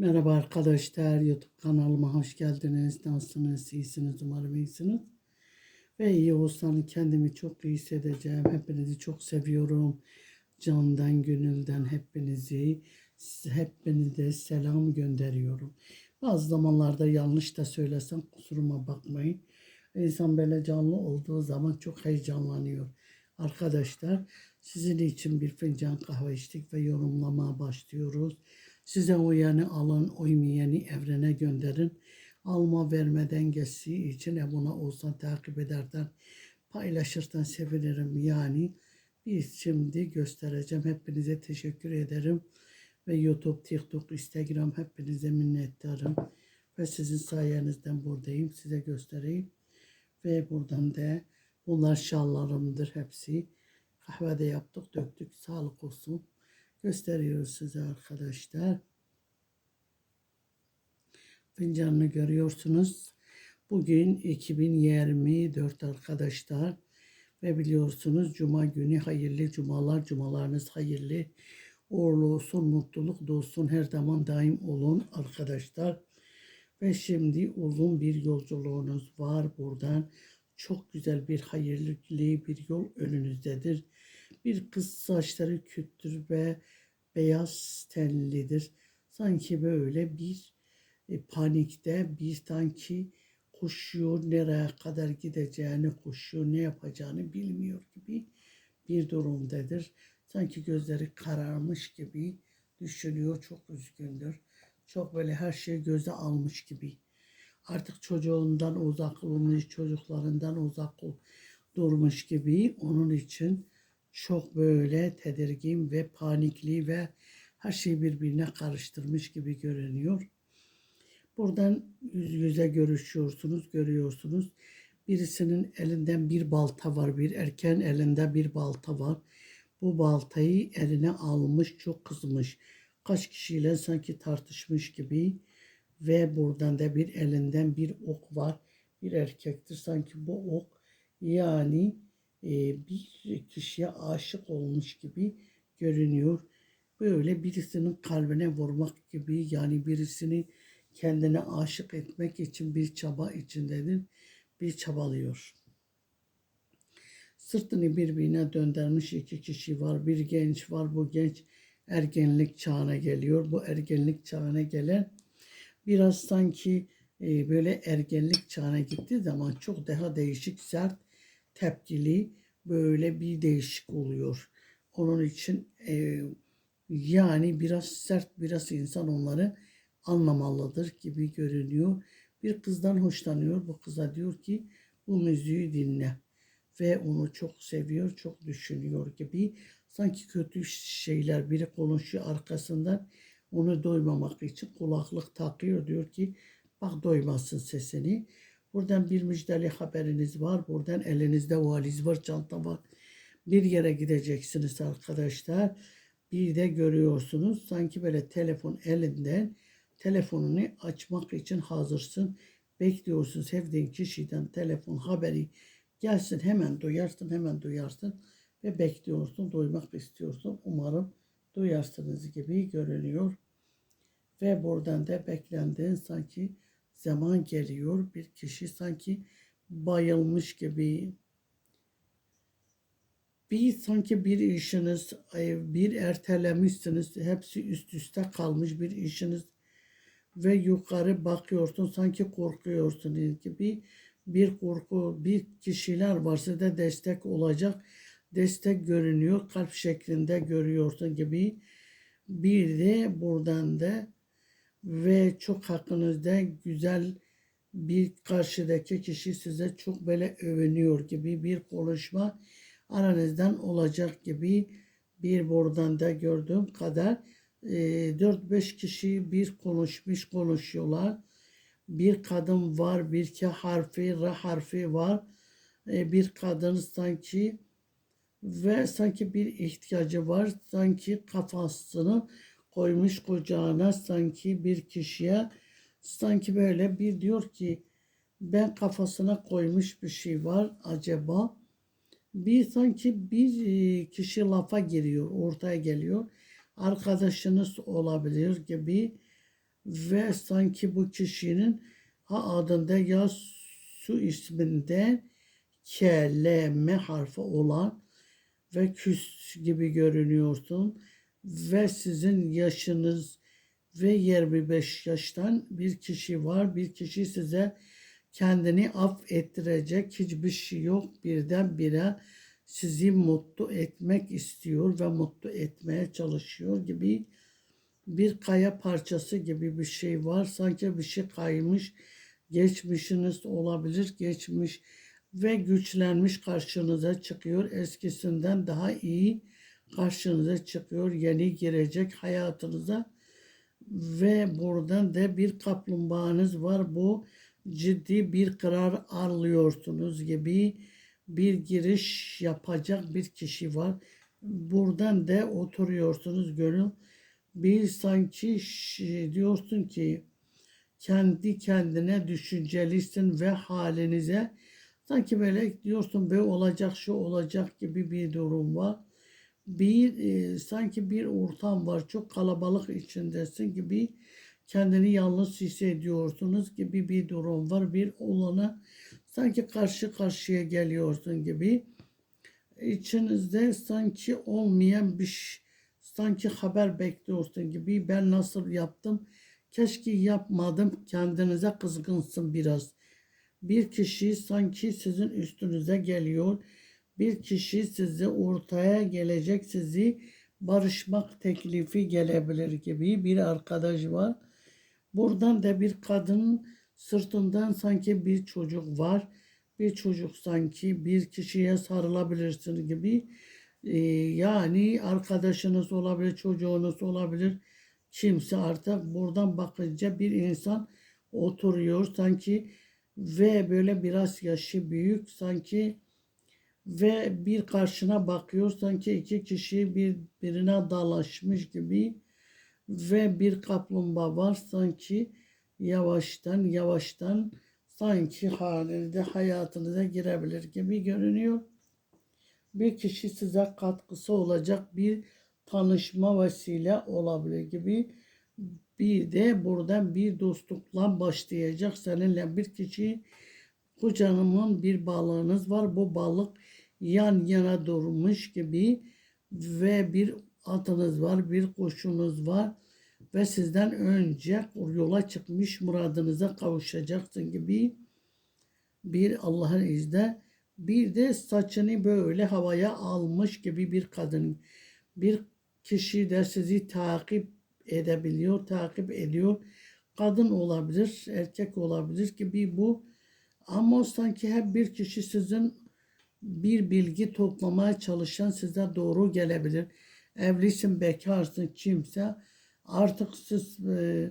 Merhaba arkadaşlar, YouTube kanalıma hoş geldiniz. Nasılsınız? İyisiniz umarım iyisiniz. Ve iyi olsam kendimi çok iyi hissedeceğim. Hepinizi çok seviyorum. Candan, gönülden hepinizi, hepinize selam gönderiyorum. Bazı zamanlarda yanlış da söylesem kusuruma bakmayın. İnsan böyle canlı olduğu zaman çok heyecanlanıyor. Arkadaşlar sizin için bir fincan kahve içtik ve yorumlamaya başlıyoruz. Size uyanı alın, uymayanı evrene gönderin. Alma verme dengesi için abone olsan, takip ederden, paylaşırsan sevinirim. Yani biz şimdi göstereceğim. Hepinize teşekkür ederim. Ve YouTube, TikTok, Instagram hepinize minnettarım. Ve sizin sayenizden buradayım. Size göstereyim. Ve buradan da bunlar şallarımdır hepsi. Kahvede yaptık, döktük. Sağlık olsun. Gösteriyoruz size arkadaşlar. Fincanını görüyorsunuz. Bugün 2024 arkadaşlar. Ve biliyorsunuz cuma günü hayırlı cumalar, cumalarınız hayırlı. Uğurlu olsun, mutluluk dolsun, her zaman daim olun arkadaşlar. Ve şimdi uzun bir yolculuğunuz var buradan. Çok güzel bir hayırlı bir yol önünüzdedir. Bir kız saçları küttür ve beyaz tenlidir. Sanki böyle bir e, panikte bir sanki koşuyor, nereye kadar gideceğini koşuyor, ne yapacağını bilmiyor gibi bir durumdadır. Sanki gözleri kararmış gibi düşünüyor, çok üzgündür. Çok böyle her şeyi göze almış gibi. Artık çocuğundan uzak olmuş, çocuklarından uzak durmuş gibi. Onun için çok böyle tedirgin ve panikli ve her şeyi birbirine karıştırmış gibi görünüyor. Buradan yüz yüze görüşüyorsunuz, görüyorsunuz. Birisinin elinden bir balta var, bir erken elinde bir balta var. Bu baltayı eline almış, çok kızmış. Kaç kişiyle sanki tartışmış gibi ve buradan da bir elinden bir ok var. Bir erkektir sanki bu ok yani bir kişiye aşık olmuş gibi görünüyor. Böyle birisinin kalbine vurmak gibi yani birisini kendine aşık etmek için bir çaba içindedir. Bir çabalıyor. Sırtını birbirine döndürmüş iki kişi var. Bir genç var. Bu genç ergenlik çağına geliyor. Bu ergenlik çağına gelen biraz sanki e, böyle ergenlik çağına gittiği zaman çok daha değişik, sert, tepkili böyle bir değişik oluyor. Onun için e, yani biraz sert, biraz insan onları anlamalıdır gibi görünüyor. Bir kızdan hoşlanıyor. Bu kıza diyor ki bu müziği dinle. Ve onu çok seviyor, çok düşünüyor gibi. Sanki kötü şeyler biri konuşuyor arkasından. Onu doymamak için kulaklık takıyor. Diyor ki bak doymasın sesini. Buradan bir müjdeli haberiniz var. Buradan elinizde valiz var, çanta var. Bir yere gideceksiniz arkadaşlar. Bir de görüyorsunuz sanki böyle telefon elinden telefonunu açmak için hazırsın. Bekliyorsun sevdiğin kişiden telefon haberi gelsin hemen duyarsın hemen duyarsın ve bekliyorsun duymak istiyorsun. Umarım duyarsınız gibi görünüyor. Ve buradan da beklendiğin sanki zaman geliyor. Bir kişi sanki bayılmış gibi. Bir sanki bir işiniz bir ertelemişsiniz. Hepsi üst üste kalmış bir işiniz. Ve yukarı bakıyorsun sanki korkuyorsun gibi. Bir korku bir kişiler varsa da destek olacak. Destek görünüyor kalp şeklinde görüyorsun gibi. Bir de buradan da ve çok hakkınızda güzel bir karşıdaki kişi size çok böyle övünüyor gibi bir konuşma aranızdan olacak gibi bir buradan da gördüğüm kadar e, 4-5 kişi bir konuşmuş konuşuyorlar. Bir kadın var, bir K harfi, R harfi var. E, bir kadın sanki ve sanki bir ihtiyacı var. Sanki kafasını koymuş kucağına sanki bir kişiye. Sanki böyle bir diyor ki ben kafasına koymuş bir şey var acaba? Bir sanki bir e, kişi lafa giriyor ortaya geliyor. Arkadaşınız olabilir gibi ve sanki bu kişinin ha adında ya su isminde K, L, M harfi olan ve küs gibi görünüyorsun ve sizin yaşınız ve 25 yaştan bir kişi var. Bir kişi size kendini affettirecek hiçbir şey yok. Birdenbire sizi mutlu etmek istiyor ve mutlu etmeye çalışıyor gibi bir kaya parçası gibi bir şey var. Sanki bir şey kaymış. Geçmişiniz olabilir. Geçmiş ve güçlenmiş karşınıza çıkıyor. Eskisinden daha iyi karşınıza çıkıyor. Yeni girecek hayatınıza ve buradan da bir kaplumbağanız var. Bu ciddi bir karar alıyorsunuz gibi bir giriş yapacak bir kişi var. Buradan da oturuyorsunuz gönül. Bir sanki diyorsun ki kendi kendine düşüncelisin ve halinize sanki böyle diyorsun böyle olacak şu olacak gibi bir durum var. Bir e, sanki bir ortam var. Çok kalabalık içindesin gibi kendini yalnız hissediyorsunuz gibi bir durum var. Bir olana sanki karşı karşıya geliyorsun gibi. İçinizde sanki olmayan bir ş- sanki haber bekliyorsun gibi. Ben nasıl yaptım? Keşke yapmadım. Kendinize kızgınsın biraz. Bir kişi sanki sizin üstünüze geliyor bir kişi sizi ortaya gelecek sizi barışmak teklifi gelebilir gibi bir arkadaş var buradan da bir kadın sırtından sanki bir çocuk var bir çocuk sanki bir kişiye sarılabilirsin gibi ee, yani arkadaşınız olabilir, çocuğunuz olabilir. Kimse artık buradan bakınca bir insan oturuyor sanki ve böyle biraz yaşı büyük sanki ve bir karşına bakıyor sanki iki kişi birbirine dalaşmış gibi ve bir kaplumbağa var sanki yavaştan yavaştan sanki halinde hayatınıza girebilir gibi görünüyor. Bir kişi size katkısı olacak bir tanışma vesile olabilir gibi. Bir de buradan bir dostlukla başlayacak seninle. Bir kişi kocanımın bir balığınız var. Bu balık yan yana durmuş gibi ve bir atınız var bir kuşunuz var ve sizden önce yola çıkmış muradınıza kavuşacaksın gibi bir Allah'ın izniyle bir de saçını böyle havaya almış gibi bir kadın. Bir kişi de sizi takip edebiliyor, takip ediyor. Kadın olabilir, erkek olabilir gibi bu. Ama sanki hep bir kişi sizin bir bilgi toplamaya çalışan size doğru gelebilir. Evlisin, bekarsın, kimse. Artık siz e,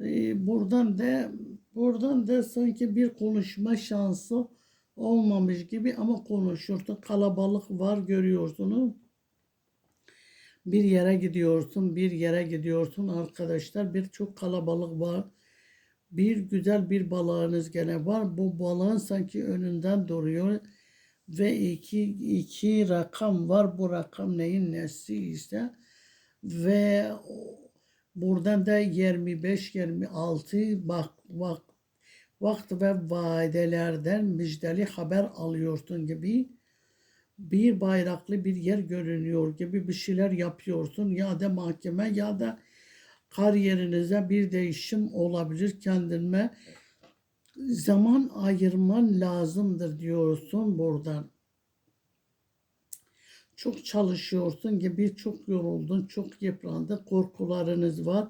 e, buradan da buradan da sanki bir konuşma şansı olmamış gibi ama konuşursun. Kalabalık var görüyorsunuz. Bir yere gidiyorsun, bir yere gidiyorsun arkadaşlar. Bir çok kalabalık var. Bir güzel bir balığınız gene var. Bu balığın sanki önünden duruyor. Ve iki, iki rakam var. Bu rakam neyin nesi ise. Ve buradan da 25-26 bak, bak vakt ve vadelerden müjdeli haber alıyorsun gibi bir bayraklı bir yer görünüyor gibi bir şeyler yapıyorsun ya da mahkeme ya da kariyerinize bir değişim olabilir kendime zaman ayırman lazımdır diyorsun buradan. Çok çalışıyorsun gibi çok yoruldun, çok yıprandın, korkularınız var.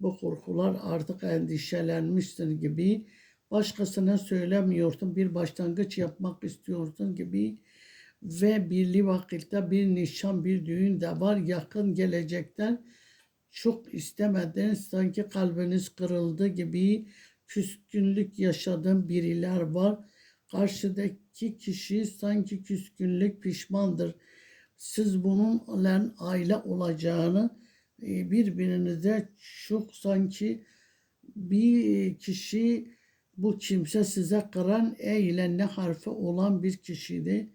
Bu korkular artık endişelenmişsin gibi başkasına söylemiyorsun, bir başlangıç yapmak istiyorsun gibi ve birli vakitte bir nişan, bir düğün de var yakın gelecekten çok istemeden sanki kalbiniz kırıldı gibi küskünlük yaşadığın biriler var. Karşıdaki kişi sanki küskünlük pişmandır. Siz bununla aile olacağını e, birbirinize çok sanki bir kişi bu kimse size kıran e ile ne harfi olan bir kişiydi.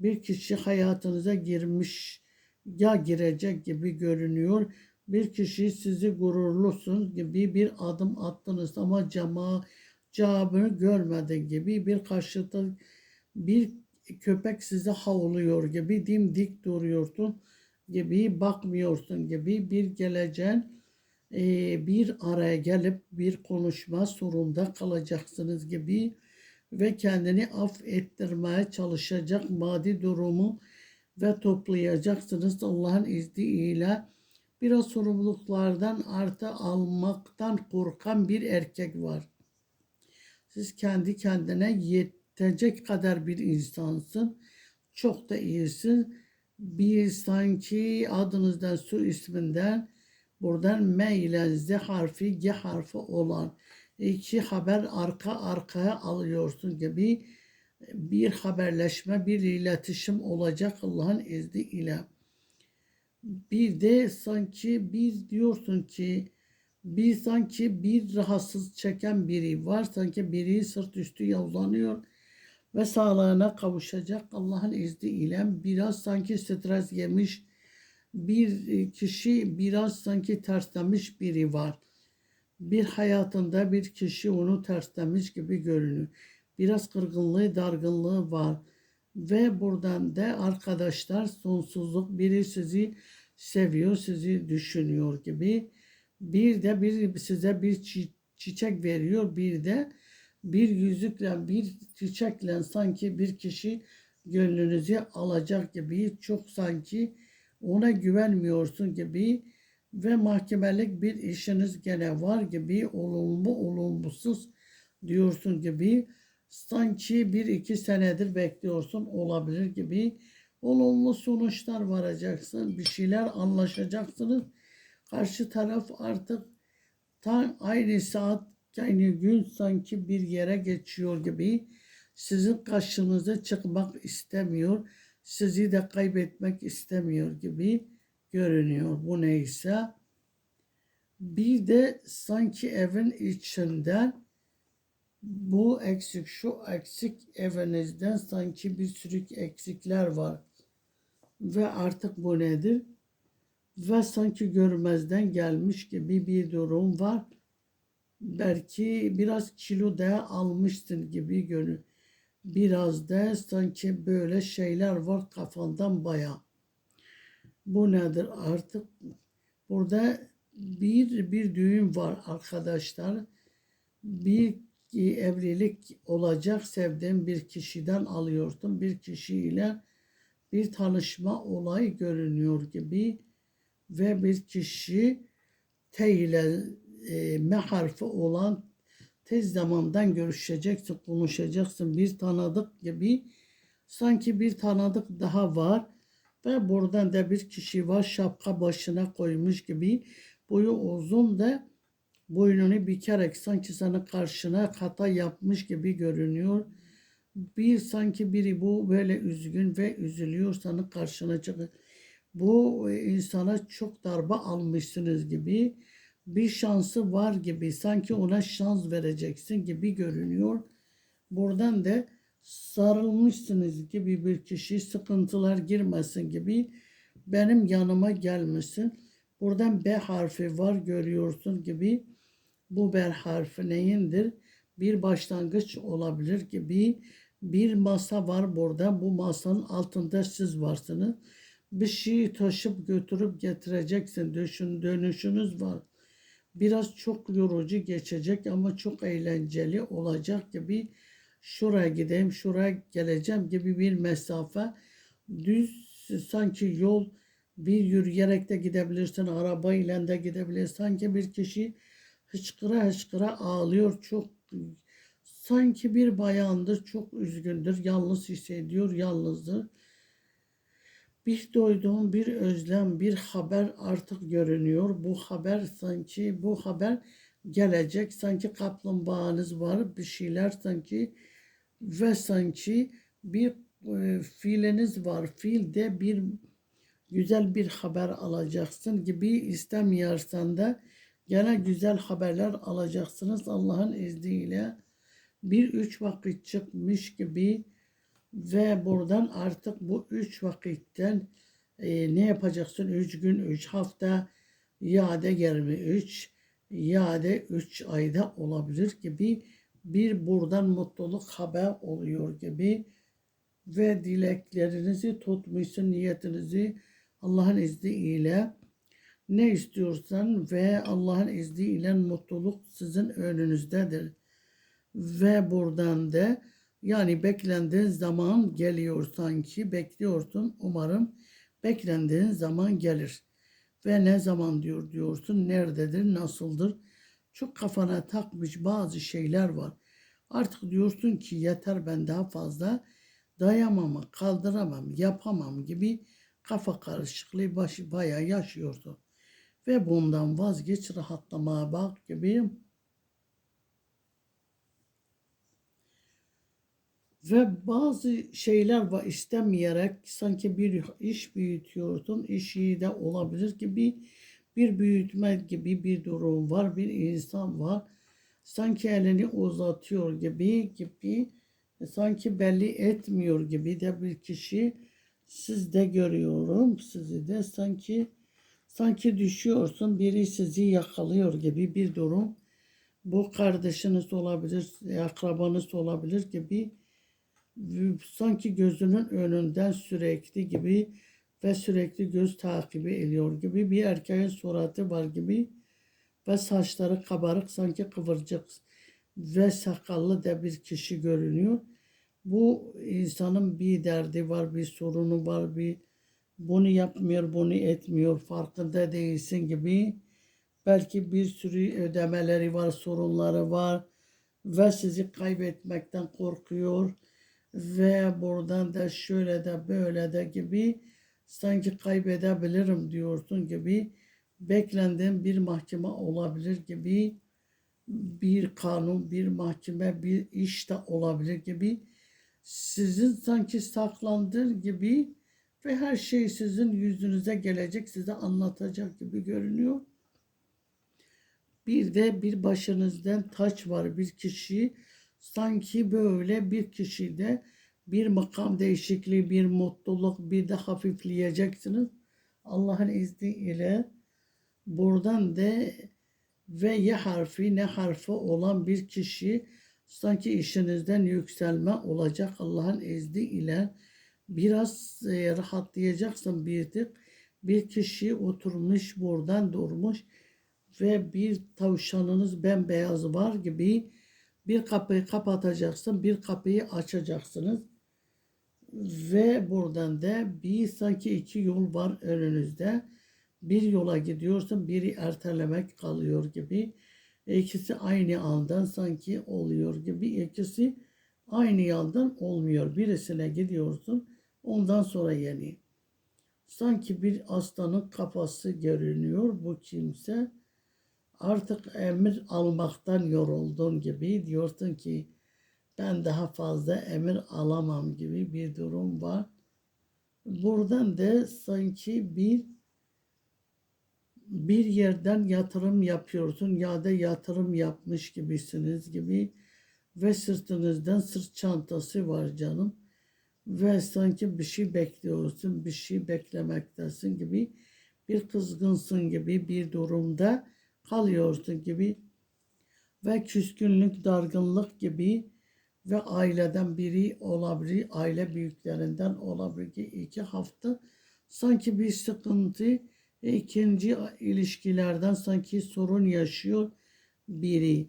Bir kişi hayatınıza girmiş ya girecek gibi görünüyor. Bir kişi sizi gururlusun gibi bir adım attınız ama cama cevabını görmedin gibi bir karşıtı bir köpek size havlıyor gibi dimdik duruyorsun gibi bakmıyorsun gibi bir geleceğin eee, bir araya gelip bir konuşma sorunda kalacaksınız gibi ve kendini affettirmeye çalışacak maddi durumu ve toplayacaksınız Allah'ın izniyle. Biraz sorumluluklardan artı almaktan korkan bir erkek var. Siz kendi kendine yetecek kadar bir insansın. Çok da iyisin. Bir sanki adınızdan, su isminden buradan M ile Z harfi, G harfi olan iki haber arka arkaya alıyorsun gibi bir haberleşme, bir iletişim olacak Allah'ın izniyle. Bir de sanki bir diyorsun ki bir sanki bir rahatsız çeken biri var. Sanki biri sırt üstü yollanıyor ve sağlığına kavuşacak Allah'ın izniyle biraz sanki stres yemiş bir e, kişi biraz sanki terslemiş biri var. Bir hayatında bir kişi onu terslemiş gibi görünüyor. Biraz kırgınlığı, dargınlığı var. Ve buradan da arkadaşlar sonsuzluk biri sizi seviyor, sizi düşünüyor gibi. Bir de bir size bir çi- çiçek veriyor, bir de bir yüzükle, bir çiçekle sanki bir kişi gönlünüzü alacak gibi çok sanki ona güvenmiyorsun gibi ve mahkemelik bir işiniz gene var gibi olumlu olumsuz diyorsun gibi sanki bir iki senedir bekliyorsun olabilir gibi. Olumlu sonuçlar varacaksın bir şeyler anlaşacaksınız. Karşı taraf artık tam aynı saat aynı gün sanki bir yere geçiyor gibi. Sizin karşınıza çıkmak istemiyor sizi de kaybetmek istemiyor gibi görünüyor. Bu neyse. Bir de sanki evin içinden bu eksik şu eksik evinizden sanki bir sürü eksikler var ve artık bu nedir ve sanki görmezden gelmiş gibi bir durum var belki biraz kilo da almışsın gibi görünüyor biraz da sanki böyle şeyler var kafandan baya. Bu nedir artık? Burada bir bir düğün var arkadaşlar. Bir evlilik olacak sevdiğim bir kişiden alıyorsun. Bir kişiyle bir tanışma olayı görünüyor gibi ve bir kişi T ile e, M harfi olan tez zamandan görüşeceksin, konuşacaksın bir tanıdık gibi. Sanki bir tanıdık daha var ve buradan da bir kişi var şapka başına koymuş gibi. Boyu uzun da boynunu bükerek sanki sana karşına hata yapmış gibi görünüyor. Bir sanki biri bu böyle üzgün ve üzülüyor sana karşına çıkıyor. Bu e, insana çok darbe almışsınız gibi bir şansı var gibi sanki ona şans vereceksin gibi görünüyor. Buradan da sarılmışsınız gibi bir kişi sıkıntılar girmesin gibi benim yanıma gelmesin. Buradan B harfi var görüyorsun gibi bu B harfi neyindir? Bir başlangıç olabilir gibi bir masa var burada. Bu masanın altında siz varsınız. Bir şeyi taşıp götürüp getireceksin. Düşün, dönüşünüz var biraz çok yorucu geçecek ama çok eğlenceli olacak gibi şuraya gideyim, şuraya geleceğim gibi bir mesafe düz sanki yol bir yürüyerek de gidebilirsin, arabayla da gidebilirsin. Sanki bir kişi hıçkıra hıçkıra ağlıyor. Çok sanki bir bayandır, çok üzgündür, yalnız hissediyor, yalnızdır. Bir doyduğum bir özlem, bir haber artık görünüyor. Bu haber sanki bu haber gelecek. Sanki kaplumbağanız var, bir şeyler sanki ve sanki bir e, filiniz var. Filde bir güzel bir haber alacaksın gibi istemiyorsan da gene güzel haberler alacaksınız Allah'ın izniyle. Bir üç vakit çıkmış gibi ve buradan artık bu üç vakitten e, ne yapacaksın? Üç gün, üç hafta ya da 23 ya da 3 ayda olabilir gibi bir buradan mutluluk haber oluyor gibi ve dileklerinizi tutmuşsun niyetinizi Allah'ın izniyle ne istiyorsan ve Allah'ın izniyle mutluluk sizin önünüzdedir. Ve buradan da yani beklendiğin zaman geliyor sanki bekliyorsun umarım beklendiğin zaman gelir. Ve ne zaman diyor diyorsun nerededir nasıldır çok kafana takmış bazı şeyler var. Artık diyorsun ki yeter ben daha fazla dayamam, kaldıramam, yapamam gibi kafa karışıklığı başı bayağı yaşıyordu. Ve bundan vazgeç rahatlamaya bak gibi. Ve bazı şeyler var istemeyerek sanki bir iş büyütüyorsun. İş iyi de olabilir gibi bir büyütme gibi bir durum var. Bir insan var. Sanki elini uzatıyor gibi gibi sanki belli etmiyor gibi de bir kişi sizde görüyorum. Sizi de sanki sanki düşüyorsun. Biri sizi yakalıyor gibi bir durum. Bu kardeşiniz olabilir, akrabanız olabilir gibi sanki gözünün önünden sürekli gibi ve sürekli göz takibi ediyor gibi bir erkeğin suratı var gibi ve saçları kabarık sanki kıvırcık ve sakallı da bir kişi görünüyor. Bu insanın bir derdi var, bir sorunu var, bir bunu yapmıyor, bunu etmiyor, farkında değilsin gibi. Belki bir sürü ödemeleri var, sorunları var ve sizi kaybetmekten korkuyor ve buradan da şöyle de böyle de gibi sanki kaybedebilirim diyorsun gibi beklendiğin bir mahkeme olabilir gibi bir kanun, bir mahkeme, bir iş de olabilir gibi sizin sanki saklandır gibi ve her şey sizin yüzünüze gelecek, size anlatacak gibi görünüyor. Bir de bir başınızdan taç var bir kişi sanki böyle bir kişide bir makam değişikliği, bir mutluluk, bir de hafifleyeceksiniz. Allah'ın izniyle buradan da ve ya harfi ne harfi olan bir kişi sanki işinizden yükselme olacak Allah'ın izniyle biraz e, rahatlayacaksın bir tık. Bir kişi oturmuş buradan durmuş ve bir tavşanınız bembeyaz var gibi bir kapıyı kapatacaksın, bir kapıyı açacaksınız. Ve buradan da bir sanki iki yol var önünüzde. Bir yola gidiyorsun, biri ertelemek kalıyor gibi. İkisi aynı andan sanki oluyor gibi. İkisi aynı yandan olmuyor. Birisine gidiyorsun, ondan sonra yeni. Sanki bir aslanın kafası görünüyor bu kimse artık emir almaktan yoruldun gibi diyorsun ki ben daha fazla emir alamam gibi bir durum var. Buradan da sanki bir bir yerden yatırım yapıyorsun ya da yatırım yapmış gibisiniz gibi ve sırtınızdan sırt çantası var canım ve sanki bir şey bekliyorsun, bir şey beklemektesin gibi bir kızgınsın gibi bir durumda kalıyorsun gibi ve küskünlük, dargınlık gibi ve aileden biri olabilir, aile büyüklerinden olabilir ki iki hafta sanki bir sıkıntı, ikinci ilişkilerden sanki sorun yaşıyor biri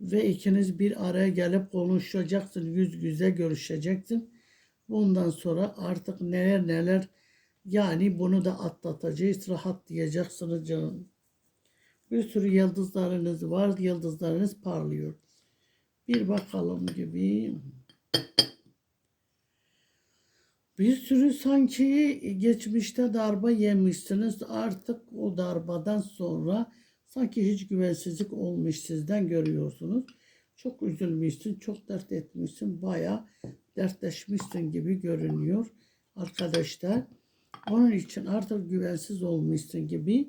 ve ikiniz bir araya gelip konuşacaksın, yüz yüze görüşeceksin. Bundan sonra artık neler neler yani bunu da atlatacağız, rahat diyeceksiniz canım. Bir sürü yıldızlarınız var. Yıldızlarınız parlıyor. Bir bakalım gibi. Bir sürü sanki geçmişte darba yemişsiniz. Artık o darbadan sonra sanki hiç güvensizlik olmuş sizden görüyorsunuz. Çok üzülmüşsün, çok dert etmişsin, baya dertleşmişsin gibi görünüyor arkadaşlar. Onun için artık güvensiz olmuşsun gibi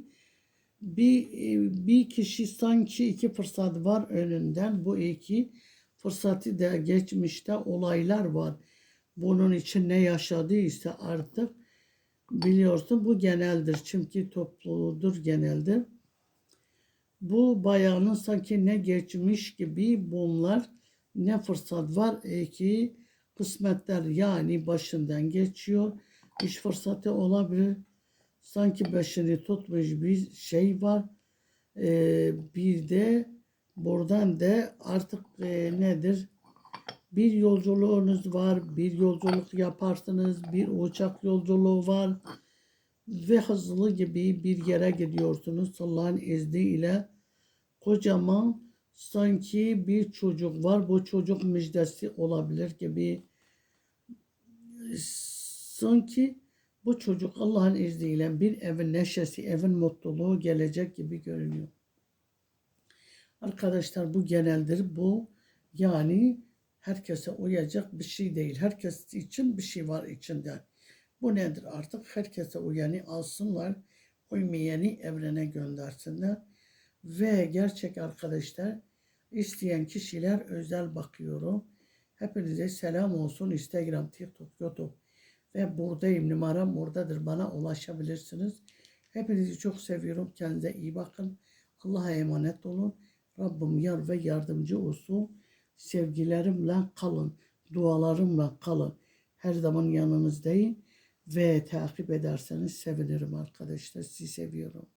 bir e, bir kişi sanki iki fırsat var önünden. Bu iki fırsatı da geçmişte olaylar var. Bunun için ne yaşadıysa artık biliyorsun bu geneldir. Çünkü topludur geneldir. Bu bayanın sanki ne geçmiş gibi bunlar ne fırsat var ki kısmetler yani başından geçiyor. İş fırsatı olabilir. Sanki başını tutmuş bir şey var. Ee, bir de buradan da artık e, nedir? Bir yolculuğunuz var, bir yolculuk yaparsınız, bir uçak yolculuğu var ve hızlı gibi bir yere gidiyorsunuz Allah'ın izniyle. Kocaman sanki bir çocuk var. Bu çocuk müjdesi olabilir gibi. Sanki bu çocuk Allah'ın izniyle bir evin neşesi, evin mutluluğu gelecek gibi görünüyor. Arkadaşlar bu geneldir. Bu yani herkese uyacak bir şey değil. Herkes için bir şey var içinde. Bu nedir artık? Herkese uyanı alsınlar. Uymayanı evrene göndersinler. Ve gerçek arkadaşlar isteyen kişiler özel bakıyorum. Hepinize selam olsun. Instagram, TikTok, YouTube ve buradayım. Numaram oradadır. Bana ulaşabilirsiniz. Hepinizi çok seviyorum. Kendinize iyi bakın. Allah'a emanet olun. Rabbim yar ve yardımcı olsun. Sevgilerimle kalın. Dualarımla kalın. Her zaman yanınızdayım. Ve takip ederseniz sevinirim arkadaşlar. Sizi seviyorum.